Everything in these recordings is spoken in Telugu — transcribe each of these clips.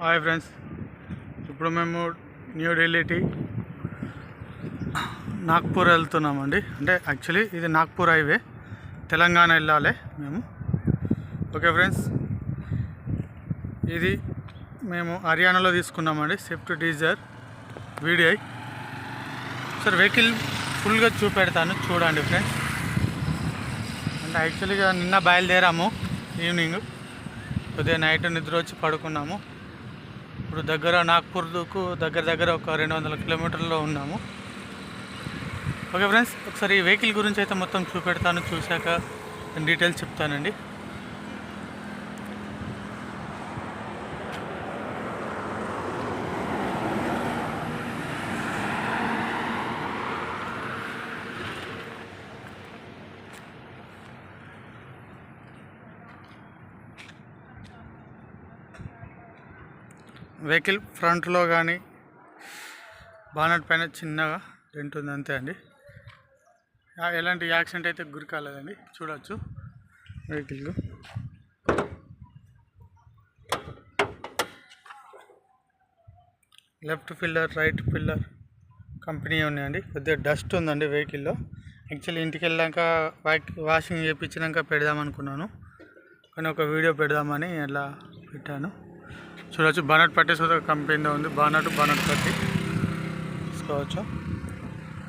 హాయ్ ఫ్రెండ్స్ ఇప్పుడు మేము న్యూఢిల్లీకి నాగ్పూర్ వెళ్తున్నామండి. అంటే యాక్చువల్లీ ఇది నాగ్పూర్ హైవే తెలంగాణ వెళ్ళాలి మేము. ఓకే ఫ్రెండ్స్ ఇది మేము హర్యానాలో తీసుకున్నామండి Swift Dzire VDI sir vehicle ఫుల్గా చూపెడతాను చూడండి ఫ్రెండ్స్ అంటే యాక్చువల్గా నిన్న బయలుదేరాము ఈవినింగ్ ఉదయం నైట్ నిద్ర వచ్చి పడుకున్నాము. ఇప్పుడు దగ్గర నాగ్పూర్కు దగ్గర దగ్గర ఒక రెండు వందల కిలోమీటర్లో ఉన్నాము. ఓకే ఫ్రెండ్స్ ఒకసారి ఈ వెహికల్ గురించి అయితే మొత్తం చూపెడతాను చూశాక డీటెయిల్స్ చెప్తానండి. వెహికల్ ఫ్రంట్లో కానీ బానట్ పైన చిన్నగా డెంట్ ఉంది అంతే అండి. యా- ఎలాంటి యాక్సిడెంట్ అయితే గురి కాలేదండి. చూడొచ్చు vehicle left pillar right pillar company ఉన్నాయండి. కొద్దిగా డస్ట్ ఉందండి వెహికల్లో. యాక్చువల్లీ ఇంటికి వెళ్ళాక వాక్- వాషింగ్ చేయించినాక పెడదాం అనుకున్నాను కానీ ఒక వీడియో పెడదామని అలా పెట్టాను. చూడవచ్చు బానట్ పట్టేసి ఒక కంపెనీలో ఉంది. బానట్ బానట్ పట్టి. తీసుకోవచ్చు?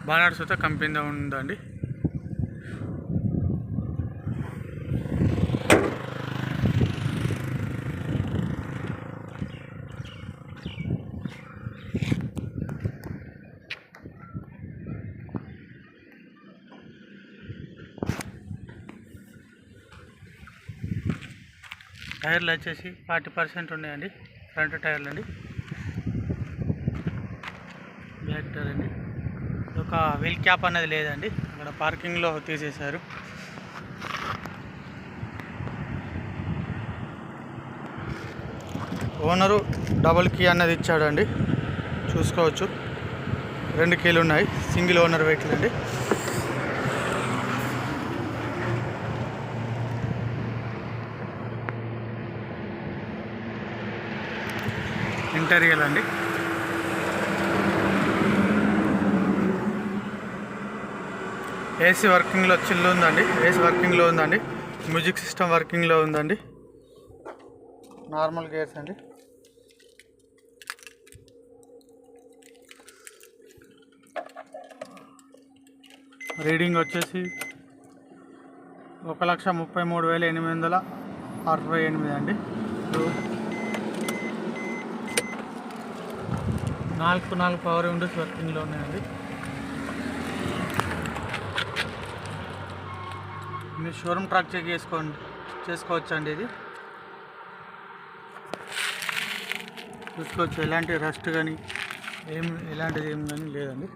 బానట్ సూత కంపెనీలో ఉందండి. టైర్లు వచ్చేసి ఫార్టీ పర్సెంట్ ఉన్నాయండి. ఫ్రంట్ టైర్లు అండి. బ్యాక్ టైర్ అండి. ఒక వీల్ క్యాప్ అనేది లేదండి. అక్కడ పార్కింగ్లో తీసేశారు. ఓనరు డబుల్ కీ అన్నది ఇచ్చాడండి. చూసుకోవచ్చు. రెండు కీలు ఉన్నాయి సింగిల్ ఓనర్ వెహికల్ అండి. ఇంటీరియల్ అండి. ఏసీ వర్కింగ్లో చిల్లు ఉందండి. ఏసీ వర్కింగ్లో ఉందండి. మ్యూజిక్ సిస్టమ్ వర్కింగ్లో ఉందండి. నార్మల్ గేర్స్ అండి. రీడింగ్ వచ్చేసి ఒక లక్ష ముప్పై మూడు వేల ఎనిమిది వందల అరవై ఎనిమిది అండి. నాలుగు నాలుగు పవర్ విండోస్ వర్కింగ్లో ఉన్నాయండి మీరు షోరూమ్ ట్రాక్ చెక్ చేసుకోండి చేసుకోవచ్చు అండి ఇది. చూసుకోవచ్చు ఎలాంటి రస్ట్ కానీ ఏం ఎలాంటిది ఏం కానీ లేదండి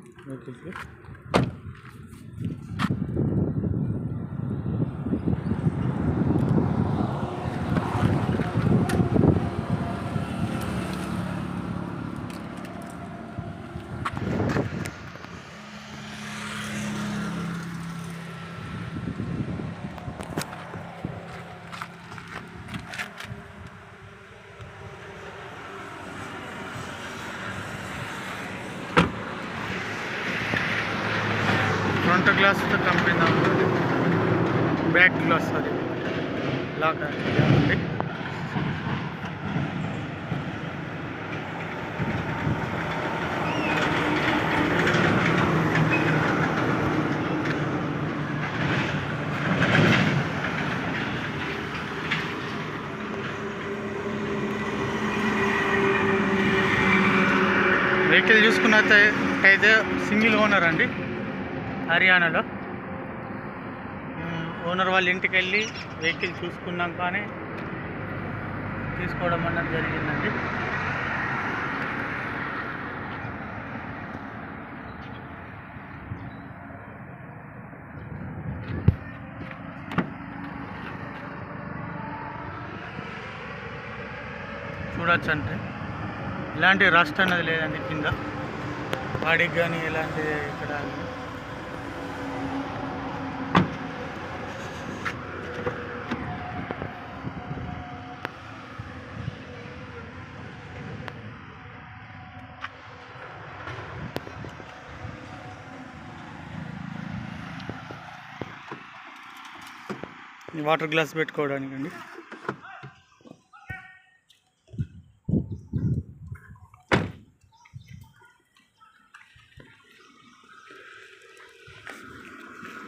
వెహికల్కి front glass company back glass అది. లాక్ అండి వెహికల్ చూసుకున్నట్టయితే సింగిల్ ఓనర్ అండి. హర్యానాలో. ఓనర్ వాళ్ళ ఇంటికి వెళ్ళి వెహికల్ చూసుకున్నాకనే తీసుకోవడం అన్నది జరిగిందండి. చూడొచ్చు అంటే ఎలాంటి రస్ట్ అన్నది లేదండి కింద. బాడీకి కానీ ఎలాంటి ఇక్కడ వాటర్ గ్లాస్ పెట్టుకోవడానికి అండి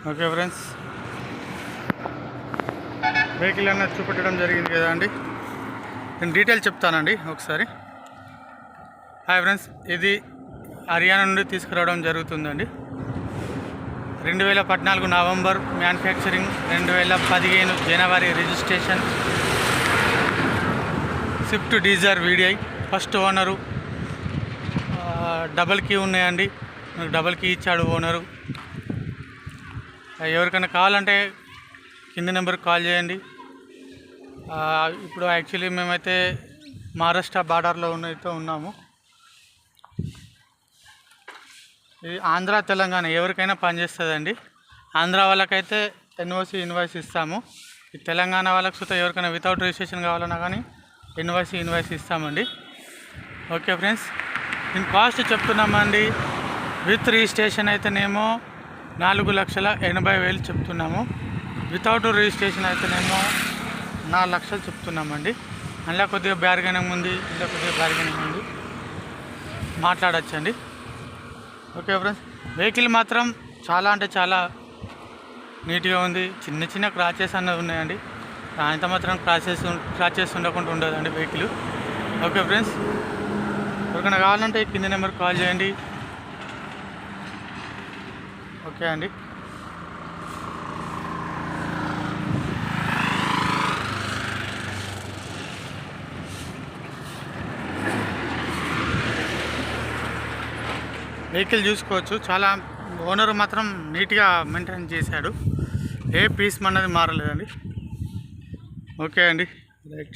ఓకే ఫ్రెండ్స్. వెహికల్ అన్నది చూపెట్టడం జరిగింది కదా అండి. నేను డీటెయిల్ చెప్తానండి ఒకసారి. హాయ్ ఫ్రెండ్స్ ఇది హర్యానా నుండి తీసుకురావడం జరుగుతుందండి. రెండు వేల పద్నాలుగు నవంబర్ మ్యానుఫ్యాక్చరింగ్ రెండు వేల పదిహేను జనవరి registration. Swift Dzire VDI first owner. Double key ఉన్నాయండి. నాకు డబల్ కీ ఇచ్చాడు ఓనరు. ఎవరికైనా కావాలంటే కింది నెంబర్కి కాల్ చేయండి. ఇప్పుడు యాక్చువల్లీ మేమైతే మహారాష్ట్ర బార్డర్లో ఉన్నైతే ఉన్నాము. ఇది ఆంధ్ర తెలంగాణ ఎవరికైనా పనిచేస్తుందండి ఆంధ్ర వాళ్ళకైతే ఎన్ఓసి ఇన్వాయిస్ ఇస్తాము. ఈ తెలంగాణ వాళ్ళకి సుత ఎవరికైనా వితౌట్ రిజిస్ట్రేషన్ కావాలన్నా కానీ ఎన్ఓసి ఇన్వాయిస్ ఇస్తామండి. ఓకే ఫ్రెండ్స్ దీని కాస్ట్ చెప్తున్నామండి. విత్ రిజిస్ట్రేషన్ అయితేనేమో నాలుగు లక్షల ఎనభై వేలు చెప్తున్నాము. వితౌట్ రిజిస్ట్రేషన్ అయితేనేమో నాలుగు లక్షలు చెప్తున్నామండి. అందులో కొద్దిగా బ్యార్గెనింగ్ ఉంది ఇందులో కొద్దిగా బ్యార్గెనింగ్ ఉంది. మాట్లాడచ్చండి. ఓకే ఫ్రెండ్స్ వెహికల్ మాత్రం చాలా అంటే చాలా నీట్గా ఉంది. చిన్న చిన్న క్రాచెస్ అన్నవి ఉన్నాయండి. దానితో మాత్రం క్రాచెస్ క్రాచెస్ ఉండకుండా ఉండదండి వెహికల్. ఓకే ఫ్రెండ్స్ ఎవరికైనా కావాలంటే కింద నెంబర్కి కాల్ చేయండి. ఓకే అండి. వెహికల్ చూసుకోవచ్చు. చాలా ఓనర్ మాత్రం నీట్గా మెయింటైన్ చేశాడు. ఏ పీస్ మన్నది మారలేదండి. ఓకే అండి. రైట్.